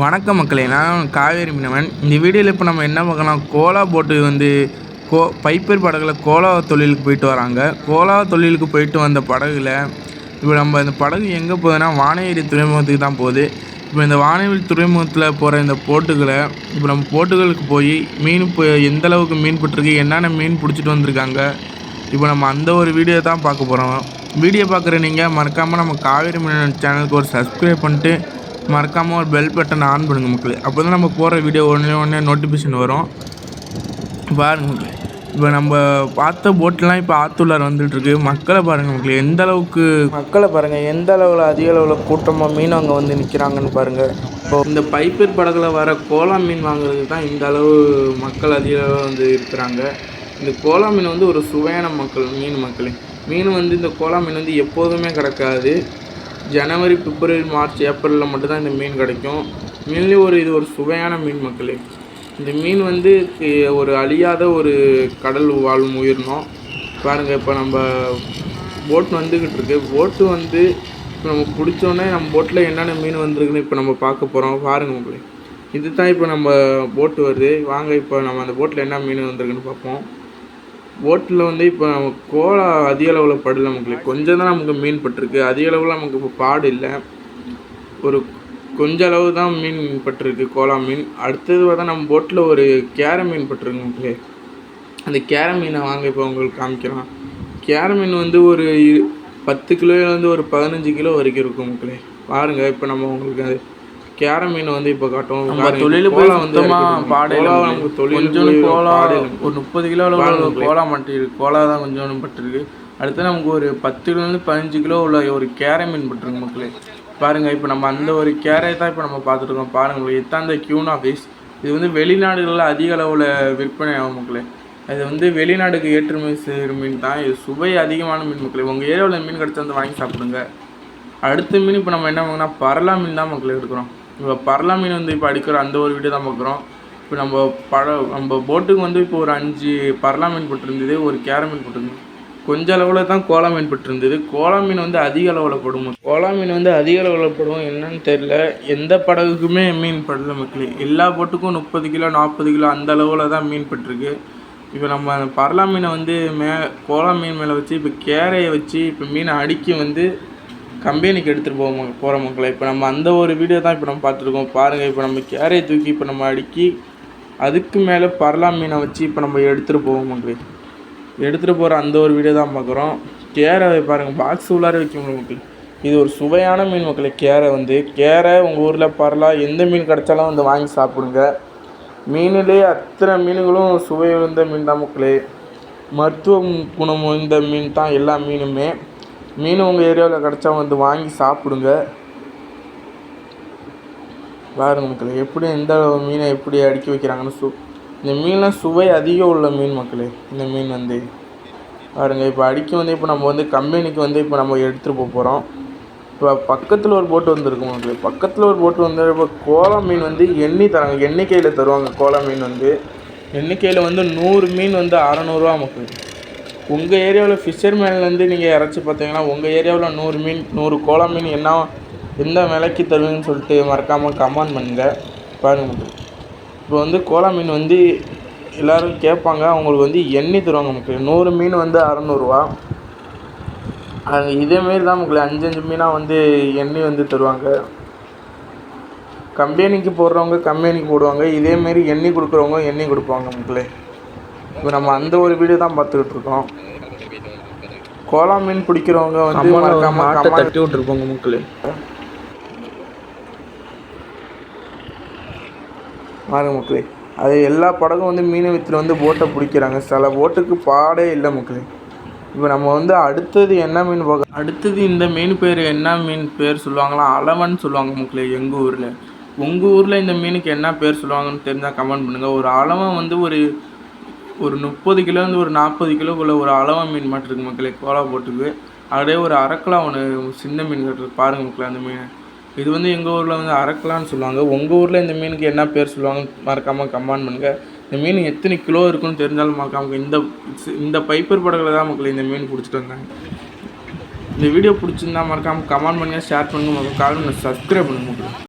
வணக்கம் மக்களே நான் காவேரி மீனவன். இந்த வீடியோவில் இப்போ நம்ம என்ன பார்க்கலாம்? கோலா போட்டு வந்து கோ பைப்பர் படகுல கோலா தொழிலுக்கு போயிட்டு வராங்க. கோலா தொழிலுக்கு போயிட்டு வந்த படகுல இப்போ நம்ம இந்த படகு எங்கே போகுதுன்னா வானவெளி துறைமுகத்துக்கு தான் போகுது. இப்போ இந்த வானவெளி துறைமுகத்தில் போகிற இந்த போட்டுகளை இப்போ நம்ம போட்டுகளுக்கு போய் மீன் இப்போ எந்த அளவுக்கு மீன் பிடிச்சிருக்கு என்னென்ன மீன் பிடிச்சிட்டு வந்திருக்காங்க இப்போ நம்ம அந்த ஒரு வீடியோ தான் பார்க்க போகிறோம் வீடியோ பார்க்குற நீங்கள் மறக்காமல் நம்ம காவேரி மீனவன் சேனலுக்கு ஒரு சப்ஸ்கிரைப் பண்ணிட்டு மறக்காமல் ஒரு பெல் பட்டன் ஆன் பண்ணுங்கள் மக்களே. அப்போ தான் நம்ம போகிற வீடியோ உடனே உடனே நோட்டிஃபிகேஷன் வரும். பாருங்க மக்களே. இப்போ நம்ம பார்த்த போட்லாம் இப்போ ஆத்துள்ளார் வந்துட்டுருக்கு. மக்களை பாருங்கள் மக்களே எந்த அளவுக்கு மக்களை பாருங்கள் எந்த அளவில் அதிக அளவில் கூட்டமாக மீன் அங்கே வந்து நிற்கிறாங்கன்னு பாருங்கள் இப்போ இந்த பைப்பர் படகுல வர கோலா மீன் வாங்குறதுக்கு தான் இந்த அளவு மக்கள் அதிக அளவில் வந்து இருக்கிறாங்க. இந்த கோலா மீன் வந்து ஒரு சுவையான மக்கள் மீன் மக்களே. மீன் வந்து இந்த கோலா மீன் வந்து எப்போதுமே கிடக்காது. ஜனவரி பிப்ரவரி மார்ச் ஏப்ரலில் மட்டும்தான் இந்த மீன் கிடைக்கும். மீன்லேயும் ஒரு இது ஒரு சுவையான மீன் மக்களே. இந்த மீன் வந்து ஒரு அழியாத ஒரு கடல் வாழும் உயிரினம். பாருங்கள் இப்போ நம்ம போட் வந்துக்கிட்டு இருக்கு. போட்டு வந்து இப்போ நம்ம பிடிச்சோன்னே நம்ம போட்டில் என்னென்ன மீன் வந்திருக்குன்னு இப்போ நம்ம பார்க்க போகிறோம் பாருங்க மக்களே. இதுதான் இப்போ நம்ம போட்டு வருது. வாங்க இப்போ நம்ம அந்த போட்டில் என்ன மீன் வந்திருக்குன்னு பார்ப்போம். போட்டில் வந்து இப்போ நம்ம கோலா அதிக அளவில் படல நமக்கு கொஞ்சம் தான் நமக்கு மீன் பட்டிருக்கு. அதிக அளவில் நமக்கு இப்போ பாடு இல்லை. ஒரு கொஞ்ச அளவு தான் மீன் பட்டிருக்கு கோலா மீன். அடுத்தது பார்த்தா நம்ம போட்டில் ஒரு கேர மீன் பட்டிருக்கு நமக்கு அந்த கேர மீனை வாங்க இப்போ உங்களுக்கு காமிக்கலாம். கேர மீன் வந்து ஒரு பத்து கிலோலேருந்து ஒரு பதினஞ்சு கிலோ வரைக்கும் இருக்கும் மக்களே. பாருங்கள் இப்போ நம்ம உங்களுக்கு அது கேர மீன் வந்து இப்போ காட்டும். நம்ம தொழிலு போய் வந்து பாடையில தொழில் கோலா ஒரு முப்பது கிலோ மக்களே. கோலா மட்டும் இருக்கு. கோலா தான் கொஞ்சோண்டு பட்டிருக்கு. அடுத்து நமக்கு ஒரு பத்துலேருந்து பதினஞ்சு கிலோ உள்ள ஒரு கேரை மீன் பட்டிருக்கு மக்களே. பாருங்க இப்போ நம்ம அந்த ஒரு கேரை தான் இப்போ நம்ம பார்த்துட்டு இருக்கோம் பாருங்க மக்களே. இதுதான் அந்த கியூனா ஃபிஷ் இது வந்து வெளிநாடுகளில் அதிக அளவில் விற்பனை ஆகும் மக்களே. இது வந்து வெளிநாடுக்கு ஏற்றுமதி செய்கிற மீன் தான். இது சுவை அதிகமான மீன் மக்களே. உங்கள் ஏரியாவில் மீன் கிடச்சா வந்து வாங்கி சாப்பிடுங்க. அடுத்த மீன் இப்போ நம்ம என்ன வாங்கினா பரலா மீன் தான் மக்கள் எடுக்கிறோம். இப்போ பரலா மீன் வந்து இப்போ அடிக்கிற அந்த ஒரு வீடியோ தான் பார்க்குறோம் இப்போ நம்ம பழ நம்ம போட்டுக்கு வந்து இப்போ ஒரு அஞ்சு பரலா மீன் போட்டிருந்தது ஒரு கேர மீன் போட்டிருந்தது கொஞ்ச அளவில் தான் கோலா மீன் போட்டிருந்தது. கோலா மீன் வந்து அதிக அளவில் படும் கோலா மீன் வந்து அதிக அளவில் படும் என்னன்னு தெரியல. எந்த படகுக்குமே மீன் படல மக்களே. எல்லா போட்டுக்கும் முப்பது கிலோ நாற்பது கிலோ அந்த அளவில் தான் மீன் பட்டிருக்கு. இப்போ நம்ம பரலா மீனை வந்து மே கோலா மீன் மேலே வச்சு இப்போ கேரையை வச்சு இப்போ மீனை அடுக்கி வந்து கம்பெனிக்கு எடுத்துகிட்டு போவோம் போகிற மக்களை. இப்போ நம்ம அந்த ஒரு வீடியோ தான் இப்போ நம்ம பார்த்துருக்கோம். பாருங்கள் இப்போ நம்ம கேரையை தூக்கி இப்போ நம்ம அடுக்கி அதுக்கு மேலே பரலா மீனை வச்சு இப்போ நம்ம எடுத்துகிட்டு போவோம் மக்களே. எடுத்துகிட்டு போகிற அந்த ஒரு வீடியோ தான் பார்க்குறோம். கேரை பாருங்கள் பாக்ஸ் உள்ளார வைக்க முடியும் இது ஒரு சுவையான மீன் மக்களே கேரை வந்து. கேரை உங்கள் ஊரில் பரலா எந்த மீன் கிடைச்சாலும் வந்து வாங்கி சாப்பிடுங்க. மீனிலே அத்தனை மீன்களும் சுவை உயர்ந்த மீன் தான் மக்களே. மருத்துவ குணம் வாய்ந்த மீன் தான் எல்லா மீனுமே. மீன் உங்கள் ஏரியாவில் கிடச்சா வந்து வாங்கி சாப்பிடுங்க. பாருங்கள் மக்களே எப்படி எந்த மீனை எப்படி அடுக்கி வைக்கிறாங்கன்னு சு இந்த மீன்லாம் சுவை அதிகம் உள்ள மீன் மக்களே இந்த மீன் வந்து. பாருங்க இப்போ அடிக்க வந்து இப்போ நம்ம வந்து கம்பெனிக்கு வந்து இப்போ நம்ம எடுத்துகிட்டு போக போகிறோம் இப்போ பக்கத்தில் ஒரு போட்டு வந்திருக்கு மக்களே பக்கத்தில் ஒரு போட்டு வந்து இப்போ கோலா மீன் வந்து எண்ணி தராங்க எண்ணிக்கையில் தருவாங்க கோலா மீன் வந்து. எண்ணிக்கையில் வந்து நூறு மீன் வந்து அறநூறுவா மக்கள். உங்கள் ஏரியாவில் ஃபிஷர்மேன்லேருந்து நீங்கள் இறச்சி பார்த்தீங்கன்னா உங்கள் ஏரியாவில் நூறு மீன் நூறு கோலா மீன் என்ன எந்த விலைக்கு தருவீங்கன்னு சொல்லிட்டு மறக்காமல் கமெண்ட் பண்ணுங்கள் பாருங்க. இப்போ வந்து கோலா மீன் வந்து எல்லோரும் கேட்பாங்க. அவங்களுக்கு வந்து எண்ணி தருவாங்க நமக்கு நூறு மீன் வந்து அறநூறுவா. அது இதேமாரி தான் மக்களே. அஞ்சு அஞ்சு மீனாக வந்து எண்ணி வந்து தருவாங்க. கம்பெனிக்கு போடுறவங்க கம்பெனிக்கு போடுவாங்க. இதேமாரி எண்ணி கொடுக்குறவங்க எண்ணி கொடுப்பாங்க மக்களே. இப்போ நம்ம அந்த ஒரு வீடியோ தான் பார்த்துக்கிட்டு இருக்கோம் கோலா மீன் பிடிக்கிறவங்க வந்து மறக்காம தட்டி விட்டுருப்போங்க மக்களே. பாருங்க மக்களே அது எல்லா படகும் வந்து மீன் வித்துல வந்து போட்டை பிடிக்கிறாங்க. சில போட்டுக்கு பாடே இல்லை மக்களே. இப்போ நம்ம வந்து அடுத்தது என்ன மீன் பார்க்க அடுத்தது இந்த மீன் பேர் என்ன மீன் பேர் சொல்லுவாங்களா? அளவன் சொல்லுவாங்க மக்களே எங்கள் ஊரில். உங்கள் ஊரில் இந்த மீனுக்கு என்ன பேர் சொல்லுவாங்கன்னு தெரிஞ்சால் கமெண்ட் பண்ணுங்கள் ஒரு அளவன் வந்து ஒரு ஒரு முப்பது கிலோலேருந்து ஒரு நாற்பது கிலோக்குள்ள ஒரு அளவா மீன் மாட்டிருக்கு மக்களே கோலா போட்டுக்கு அப்படியே ஒரு அரக்கலா ஒன்று சின்ன மீன் கட்டுறது. பாருங்க மக்களே அந்த மீன். இது வந்து எங்கள் ஊரில் வந்து அரக்கலான்னு சொல்லுவாங்க. உங்கள் ஊரில் இந்த மீனுக்கு என்ன பேர் சொல்லுவாங்க மறக்காமல் கமெண்ட் பண்ணுங்கள் இந்த மீன் எத்தனை கிலோ இருக்குன்னு தெரிஞ்சாலும் மறக்காமல் இந்த இந்த பைப்பர் படகுல தான் மக்கள் இந்த மீன் பிடிச்சிட்டு வந்தாங்க. இந்த வீடியோ பிடிச்சிருந்தா மறக்காமல் கமெண்ட் பண்ணுங்கள் ஷேர் பண்ணுங்கள் கால் சப்ஸ்கிரைப் பண்ணுங்க